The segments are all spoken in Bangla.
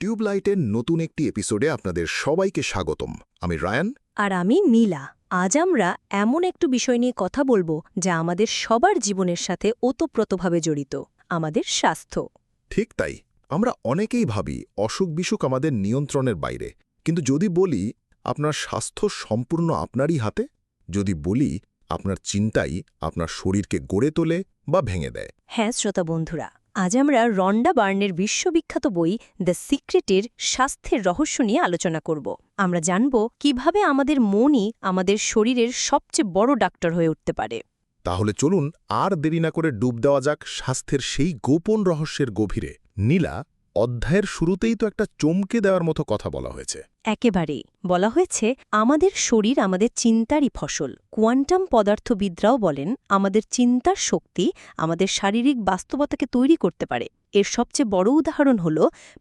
টিউবলাইটের নতুন একটি এপিসোডে আপনাদের সবাইকে স্বাগতম। আমি রায়ান। আর আমি নীলা। আজ আমরা এমন একটু বিষয় নিয়ে কথা বলব যা আমাদের সবার জীবনের সাথে ওতপ্রোতভাবে জড়িত আমাদের স্বাস্থ্য। ঠিক তাই। আমরা অনেকেই ভাবি অসুখ বিসুখ আমাদের নিয়ন্ত্রণের বাইরে। কিন্তু যদি বলি আপনার স্বাস্থ্য সম্পূর্ণ আপনারই হাতে? যদি বলি আপনার চিন্তাই আপনার শরীরকে গড়ে তোলে বা ভেঙে দেয়। হ্যাঁ শ্রোতা বন্ধুরা আজ আমরা রন্ডা বার্নের বিশ্ববিখ্যাত বই দ্য সিক্রেটের স্বাস্থ্যের রহস্য নিয়ে আলোচনা করব। আমরা জানব কীভাবে আমাদের মনই আমাদের শরীরের সবচেয়ে বড় ডাক্তার হয়ে উঠতে পারে। তাহলে চলুন আর দেরি না করে ডুব দেওয়া যাক স্বাস্থ্যের সেই গোপন রহস্যের গভীরে। নীলা অধ্যায়ের শুরুতেই তো একটা চমকে দেওয়ার মতো কথা বলা হয়েছে। একেবারে বলা হয়েছে আমাদের শরীর আমাদের চিন্তারই ফসল। কোয়ান্টাম পদার্থবিদরাও বলেন আমাদের চিন্তার শক্তি আমাদের শারীরিক বাস্তবতাকে তৈরি করতে পারে। এর সবচেয়ে বড় উদাহরণ হল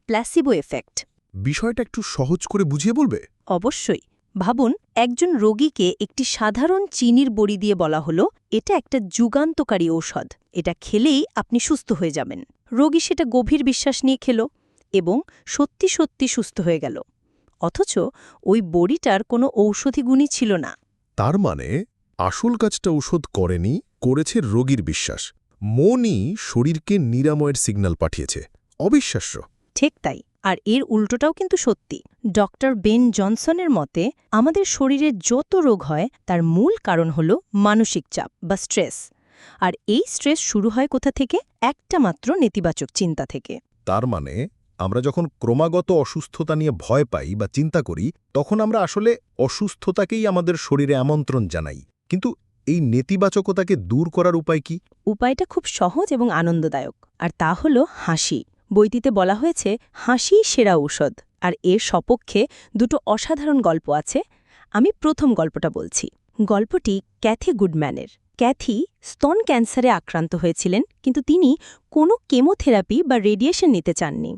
প্ল্যাসিবো এফেক্ট। বিষয়টা একটু সহজ করে বুঝিয়ে বলবে? অবশ্যই। ভাবুন একজন রোগীকে একটি সাধারণ চিনির বড়ি দিয়ে বলা হলো এটা একটা যুগান্তকারী ঔষধ এটা খেলেই আপনি সুস্থ হয়ে যাবেন। রোগী সেটা গভীর বিশ্বাস নিয়ে খেল এবং সত্যি সত্যি সুস্থ হয়ে গেল। অথচ ওই বড়িটার কোনো ঔষধি গুণই ছিল না। তার মানে আসল কাজটা ঔষধ করেনি করেছে রোগীর বিশ্বাস। মনই শরীরকে নিরাময়ের সিগন্যাল পাঠিয়েছে। অবিশ্বাস্য। ঠিক তাই। আর এর উল্টোটাও কিন্তু সত্যি। ডক্টর বেন জনসনের মতে আমাদের শরীরে যত রোগ হয় তার মূল কারণ হল মানসিক চাপ বা স্ট্রেস। আর এই স্ট্রেস শুরু হয় কোথা থেকে? একটা মাত্র নেতিবাচক চিন্তা থেকে। তার মানে আমরা যখন ক্রমাগত অসুস্থতা নিয়ে ভয় পাই বা চিন্তা করি তখন আমরা আসলে অসুস্থতাকেই আমাদের শরীরে আমন্ত্রণ জানাই। কিন্তু এই নেতিবাচকতাকে দূর করার উপায় কি? উপায়টা খুব সহজ এবং আনন্দদায়ক আর তা হল হাসি। বইটিতে বলা হয়েছে, হাসিই সেরা ঔষধ, আর এর সপক্ষে দুটো অসাধারণ গল্প আছে। আমি প্রথম গল্পটা বলছি। গল্পটি ক্যাথি গুডম্যানের। ক্যাথি স্তন ক্যান্সারে আক্রান্ত হয়েছিলেন, কিন্তু তিনি কোনো কেমোথেরাপি বা রেডিয়েশন নিতে চাননি।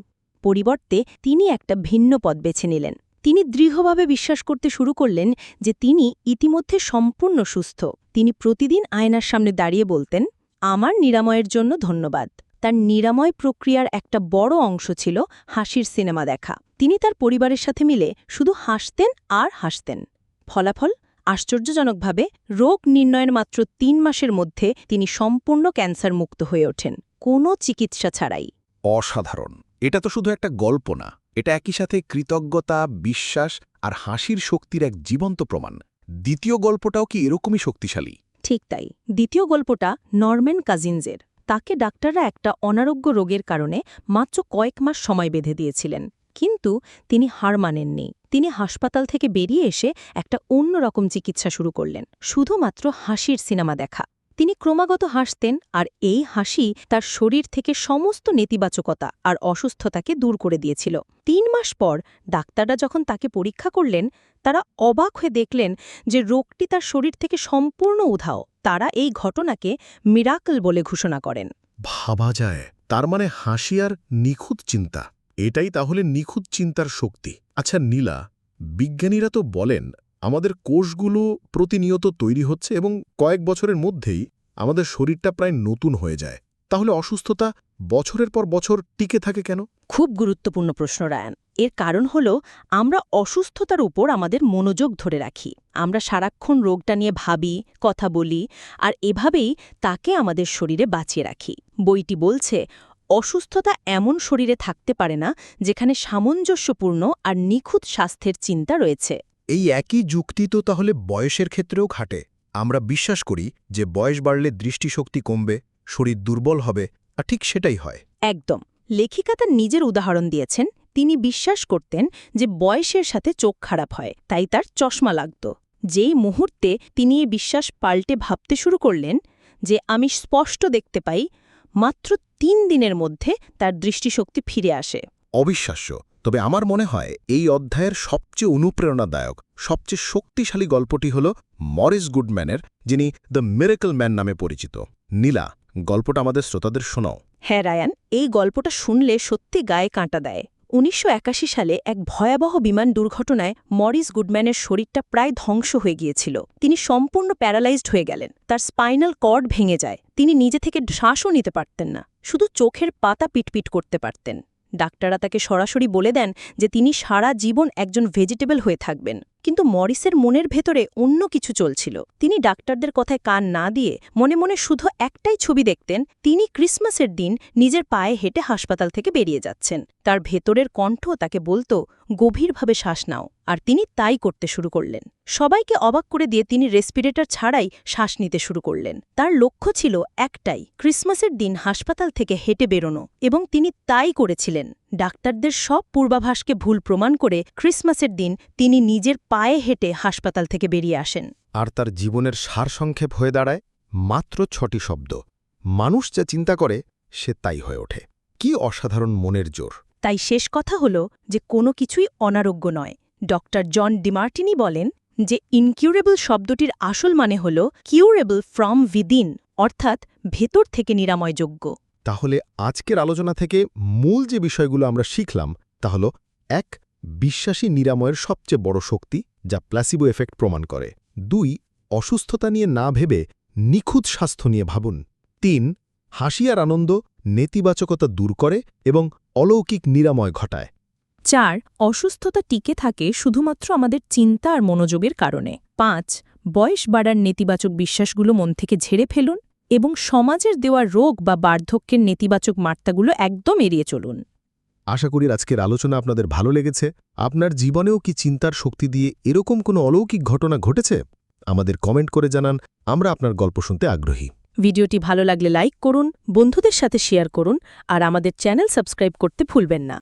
পরিবর্তে তিনি একটা ভিন্ন পথ বেছে নিলেন। তিনি দৃঢ়ভাবে বিশ্বাস করতে শুরু করলেন যে তিনি ইতিমধ্যে সম্পূর্ণ সুস্থ। তিনি প্রতিদিন আয়নার সামনে দাঁড়িয়ে বলতেন, আমার নিরাময়ের জন্য ধন্যবাদ। তার নিরাময় প্রক্রিয়ার একটা বড় অংশ ছিল হাসির সিনেমা দেখা। তিনি তার পরিবারের সাথে মিলে শুধু হাসতেন আর হাসতেন। ফলাফল? আশ্চর্যজনকভাবে রোগ নির্ণয়ের মাত্র তিন মাসের মধ্যে তিনি সম্পূর্ণ ক্যান্সার মুক্ত হয়ে ওঠেন কোনো চিকিৎসা ছাড়াই। অসাধারণ। এটা তো শুধু একটা গল্প না এটা একই সাথে কৃতজ্ঞতা বিশ্বাস আর হাসির শক্তির এক জীবন্ত প্রমাণ। দ্বিতীয় গল্পটাও কি এরকমই শক্তিশালী? ঠিক তাই। দ্বিতীয় গল্পটা নরম্যান কাজিনজের। তাকে ডাক্তাররা একটা অনারোগ্য রোগের কারণে মাত্র কয়েক মাস সময় বেঁধে দিয়েছিলেন। কিন্তু তিনি হার মানেননি। তিনি হাসপাতাল থেকে বেরিয়ে এসে একটা অন্যরকম চিকিৎসা শুরু করলেন, শুধুমাত্র হাসির সিনেমা দেখা। তিনি ক্রমাগত হাসতেন আর এই হাসি তার শরীর থেকে সমস্ত নেতিবাচকতা আর অসুস্থতাকে দূর করে দিয়েছিল। তিন মাস পর ডাক্তাররা যখন তাকে পরীক্ষা করলেন, তারা অবাক হয়ে দেখলেন যে রোগটি তার শরীর থেকে সম্পূর্ণ উধাও। তারা এই ঘটনাকে মিরাকল বলে ঘোষণা করেন। ভাবা যায়। তার মানে হাসি আর নিখুঁত চিন্তা। এটাই তাহলে নিখুঁত চিন্তার শক্তি। আচ্ছা নীলা, বিজ্ঞানীরা তো বলেন, আমাদের কোষগুলো প্রতিনিয়ত তৈরি হচ্ছে এবং কয়েক বছরের মধ্যেই আমাদের শরীরটা প্রায় নতুন হয়ে যায়। তাহলে অসুস্থতা বছরের পর বছর টিকে থাকে কেন? খুব গুরুত্বপূর্ণ প্রশ্ন রায়ান। এর কারণ হল আমরা অসুস্থতার উপর আমাদের মনোযোগ ধরে রাখি। আমরা সারাক্ষণ রোগটা নিয়ে ভাবি কথা বলি আর এভাবেই তাকে আমাদের শরীরে বাঁচিয়ে রাখি। বইটি বলছে অসুস্থতা এমন শরীরে থাকতে পারে না যেখানে সামঞ্জস্যপূর্ণ আর নিখুঁত স্বাস্থ্যের চিন্তা রয়েছে। এই একই যুক্তি তো তাহলে বয়সের ক্ষেত্রেও খাটে আমরা বিশ্বাস করি যে বয়স বাড়লে দৃষ্টিশক্তি কমবে শরীর দুর্বল হবে আর ঠিক সেটাই হয়। একদম। লেখিকা তার নিজের উদাহরণ দিয়েছেন। তিনি বিশ্বাস করতেন যে বয়সের সাথে চোখ খারাপ হয়, তাই তার চশমা লাগত। যেই মুহূর্তে তিনি এ বিশ্বাস পাল্টে ভাবতে শুরু করলেন যে আমি স্পষ্ট দেখতে পাই, মাত্র তিন দিনের মধ্যে তার দৃষ্টিশক্তি ফিরে আসে। অবিশ্বাস্য, তবে আমার মনে হয় এই অধ্যায়ের সবচেয়ে অনুপ্রেরণাদায়ক, সবচেয়ে শক্তিশালী গল্পটি হল মরিস গুডম্যানের, যিনি দ্য মিরেকল ম্যান নামে পরিচিত। নীলা, গল্পটা আমাদের শ্রোতাদের শোনাও। হ্যাঁ রায়ান, এই গল্পটা শুনলে সত্যি গায়ে কাঁটা দেয়। উনিশশো একাশি সালে এক ভয়াবহ বিমান দুর্ঘটনায় মরিস গুডম্যানের শরীরটা প্রায় ধ্বংস হয়ে গিয়েছিল। তিনি সম্পূর্ণ প্যারালাইজড হয়ে গেলেন। তার স্পাইনাল কর্ড ভেঙে যায়। তিনি নিজে থেকে শ্বাসও নিতে পারতেন না। শুধু চোখের পাতা পিটপিট করতে পারতেন। ডাক্তাররা তাকে সরাসরি বলে দেন যে তিনি সারা জীবন একজন ভেজিটেবল হয়ে থাকবেন। কিন্তু মরিসের মনের ভেতরে অন্য কিছু চলছিল। তিনি ডাক্তারদের কথায় কান না দিয়ে মনে মনে শুধু একটাই ছবি দেখতেন, তিনি ক্রিসমাসের দিন নিজের পায়ে হেঁটে হাসপাতাল থেকে বেরিয়ে যাচ্ছেন। তার ভেতরের কণ্ঠ তাকে বলতো গভীরভাবে শ্বাস নাও, আর তিনি তাই করতে শুরু করলেন। সবাইকে অবাক করে দিয়ে তিনি রেসপিরেটর ছাড়াই শ্বাস নিতে শুরু করলেন। তার লক্ষ্য ছিল একটাই, ক্রিসমাসের দিন হাসপাতাল থেকে হেঁটে বেরোনো, এবং তিনি তাই করেছিলেন। ডাক্তারদের সব পূর্বাভাসকে ভুল প্রমাণ করে ক্রিসমাসের দিন তিনি নিজের পায়ে হেঁটে হাসপাতাল থেকে বেরিয়ে আসেন। আর তার জীবনের সারসংক্ষেপ হয়ে দাঁড়ায় মাত্র ছটি শব্দ। মানুষ যা চিন্তা করে, সে তাই হয়ে ওঠে। কি অসাধারণ মনের জোর! তাই শেষ কথা হল যে কোনো কিছুই অনারোগ্য নয়। ডক্টর জন ডিমার্টিনি বলেন যে ইনকিউরেবল শব্দটির আসল মানে হল কিউরেবল ফ্রম উইদিন, অর্থাৎ ভেতর থেকে নিরাময়যোগ্য। তাহলে আজকের আলোচনা থেকে মূল যে বিষয়গুলো আমরা শিখলাম, তা হল এক, বিশ্বাসী নিরাময়ের সবচেয়ে বড় শক্তি, যা প্লাসিবো এফেক্ট প্রমাণ করে। দুই, অসুস্থতা নিয়ে না ভেবে নিখুঁত স্বাস্থ্য নিয়ে ভাবুন। তিন, হাসি আর আনন্দ নেতিবাচকতা দূর করে এবং অলৌকিক নিরাময় ঘটায়। চার অসুস্থতা টিকে থাকে শুধুমাত্র আমাদের চিন্তা আর মনোযোগের কারণে। পাঁচ বয়স বাড়ার নেতিবাচক বিশ্বাসগুলো মন থেকে ঝেড়ে ফেলুন এবং সমাজের দেওয়া রোগ বা বার্ধক্যের নেতিবাচক বার্তাগুলো একদম এড়িয়ে চলুন। আশা করি আজকের আলোচনা আপনাদের ভালো লেগেছে। আপনার জীবনেও কি চিন্তার শক্তি দিয়ে এরকম কোনো অলৌকিক ঘটনা ঘটেছে? আমাদের কমেন্ট করে জানান আমরা আপনার গল্প শুনতে আগ্রহী। ভিডিওটি ভালো লাগলে লাইক করুন, বন্ধুদের সাথে শেয়ার করুন, আর আমাদের চ্যানেল সাবস্ক্রাইব করতে ভুলবেন না।